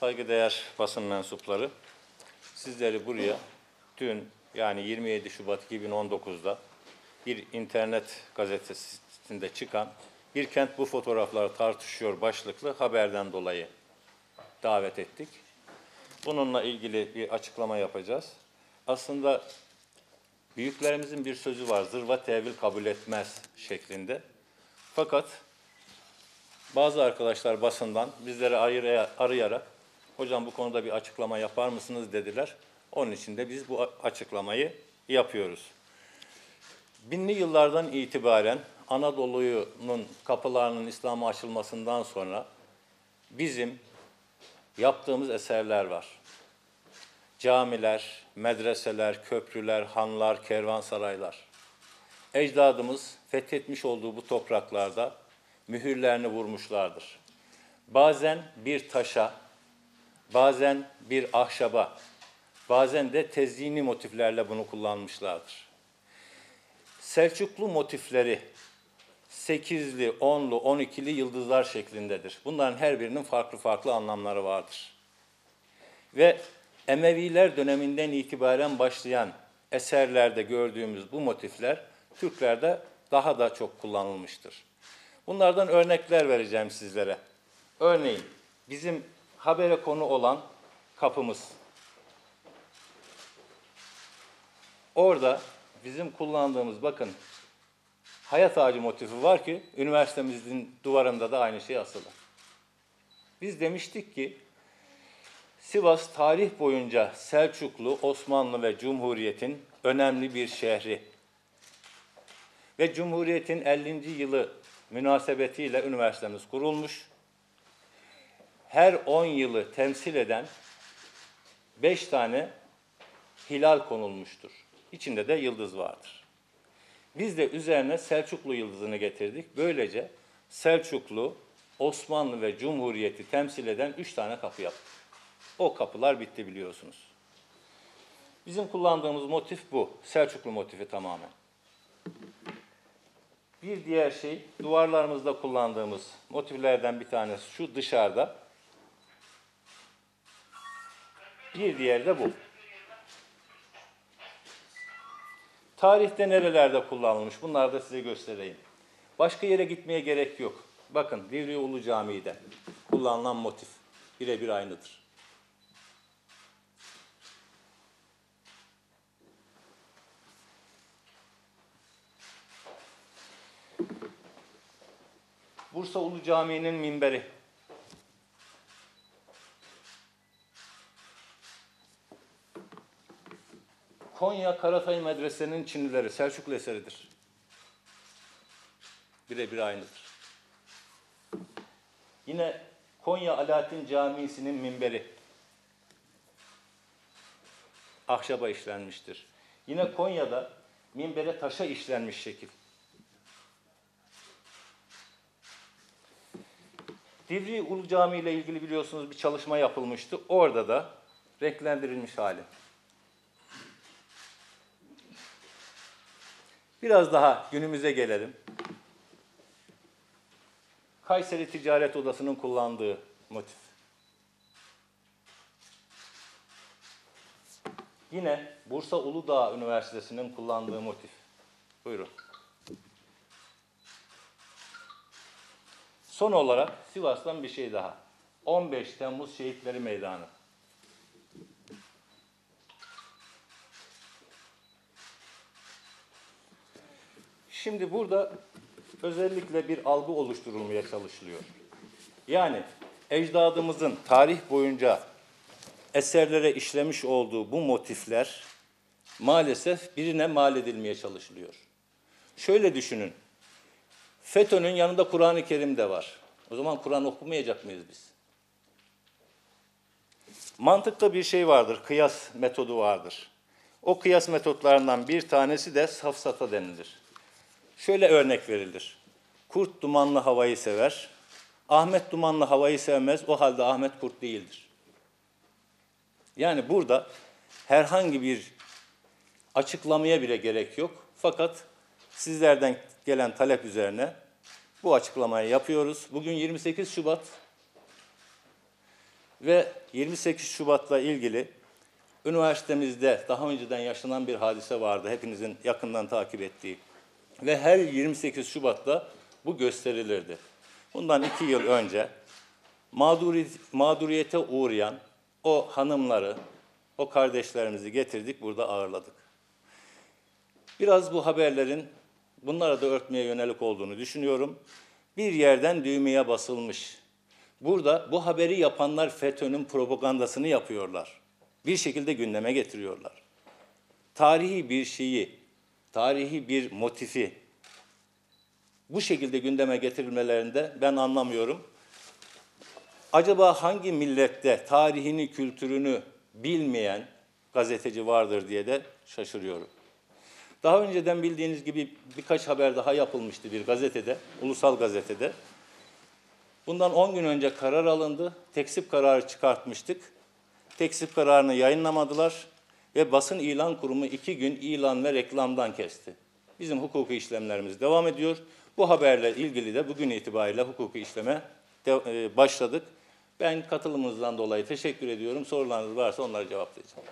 Saygıdeğer basın mensupları, sizleri buraya dün yani 27 Şubat 2019'da bir internet gazetesinde çıkan Bir Kent Bu Fotoğrafları Tartışıyor başlıklı haberden dolayı davet ettik. Bununla ilgili bir açıklama yapacağız. Aslında büyüklerimizin bir sözü var, zırva tevil kabul etmez şeklinde. Fakat bazı arkadaşlar basından bizleri arayarak hocam bu konuda bir açıklama yapar mısınız dediler. Onun için de biz bu açıklamayı yapıyoruz. Binli yıllardan itibaren Anadolu'nun kapılarının İslam'a açılmasından sonra bizim yaptığımız eserler var. Camiler, medreseler, köprüler, hanlar, kervansaraylar. Ecdadımız fethetmiş olduğu bu topraklarda mühürlerini vurmuşlardır. Bazen bir taşa, bazen bir ahşaba, bazen de tezyini motiflerle bunu kullanmışlardır. Selçuklu motifleri sekizli, onlu, on ikili yıldızlar şeklindedir. Bunların her birinin farklı farklı anlamları vardır. Ve Emeviler döneminden itibaren başlayan eserlerde gördüğümüz bu motifler Türklerde daha da çok kullanılmıştır. Bunlardan örnekler vereceğim sizlere. Örneğin bizim habere konu olan kapımız. Orada bizim kullandığımız bakın hayat ağacı motifi var ki üniversitemizin duvarında da aynı şey asılı. Biz demiştik ki Sivas tarih boyunca Selçuklu, Osmanlı ve Cumhuriyet'in önemli bir şehri. Ve Cumhuriyet'in 50. yılı münasebetiyle üniversitemiz kurulmuş. Her 10 yılı temsil eden 5 tane hilal konulmuştur. İçinde de yıldız vardır. Biz de üzerine Selçuklu yıldızını getirdik. Böylece Selçuklu, Osmanlı ve Cumhuriyeti temsil eden üç tane kapı yaptık. O kapılar bitti biliyorsunuz. Bizim kullandığımız motif bu. Selçuklu motifi tamamen. Bir diğer şey, duvarlarımızda kullandığımız motiflerden bir tanesi şu dışarıda. Bir diğer de bu. Tarihte nerelerde kullanılmış? Bunları da size göstereyim. Başka yere gitmeye gerek yok. Bakın Divriği Ulu Camii'de kullanılan motif birebir aynıdır. Bursa Ulu Camii'nin minberi. Konya Karatay Medrese'nin Çinlileri Selçuklu eseridir. Birebir aynıdır. Yine Konya Alaaddin Camisi'nin minberi. Ahşaba işlenmiştir. Yine Konya'da minbere taşa işlenmiş şekil. Divri Ulu Camii ile ilgili biliyorsunuz bir çalışma yapılmıştı. Orada da renklendirilmiş hali. Biraz daha günümüze gelelim. Kayseri Ticaret Odası'nın kullandığı motif. Yine Bursa Uludağ Üniversitesi'nin kullandığı motif. Buyurun. Son olarak Sivas'tan bir şey daha. 15 Temmuz Şehitleri Meydanı. Şimdi burada özellikle bir algı oluşturulmaya çalışılıyor. Yani ecdadımızın tarih boyunca eserlere işlemiş olduğu bu motifler maalesef birine mal edilmeye çalışılıyor. Şöyle düşünün. FETÖ'nün yanında Kur'an-ı Kerim de var. O zaman Kur'an okumayacak mıyız biz? Mantıkta bir şey vardır, kıyas metodu vardır. O kıyas metotlarından bir tanesi de safsata denilir. Şöyle örnek verilir. Kurt dumanlı havayı sever. Ahmet dumanlı havayı sevmez. O halde Ahmet kurt değildir. Yani burada herhangi bir açıklamaya bile gerek yok. Fakat sizlerden gelen talep üzerine bu açıklamayı yapıyoruz. Bugün 28 Şubat. Ve 28 Şubat'la ilgili üniversitemizde daha önceden yaşanan bir hadise vardı. Hepinizin yakından takip ettiği. Ve her 28 Şubat'ta bu gösterilirdi. Bundan iki yıl önce mağduri, mağduriyete uğrayan o hanımları, o kardeşlerimizi getirdik, burada ağırladık. Biraz bu haberlerin bunlara da örtmeye yönelik olduğunu düşünüyorum. Bir yerden düğmeye basılmış. Burada bu haberi yapanlar FETÖ'nün propagandasını yapıyorlar. Bir şekilde gündeme getiriyorlar. Tarihi bir şeyi, tarihi bir motifi bu şekilde gündeme getirilmelerinde ben anlamıyorum. Acaba hangi millette tarihini, kültürünü bilmeyen gazeteci vardır diye de şaşırıyorum. Daha önceden bildiğiniz gibi birkaç haber daha yapılmıştı bir gazetede, ulusal gazetede. Bundan 10 gün önce karar alındı. Teksip kararı çıkartmıştık. Teksip kararını yayınlamadılar ve basın ilan kurumu iki gün ilan ve reklamdan kesti. Bizim hukuki işlemlerimiz devam ediyor. Bu haberle ilgili de bugün itibariyle hukuki işleme e, başladık. Ben katılımınızdan dolayı teşekkür ediyorum. Sorularınız varsa onları cevaplayacağım.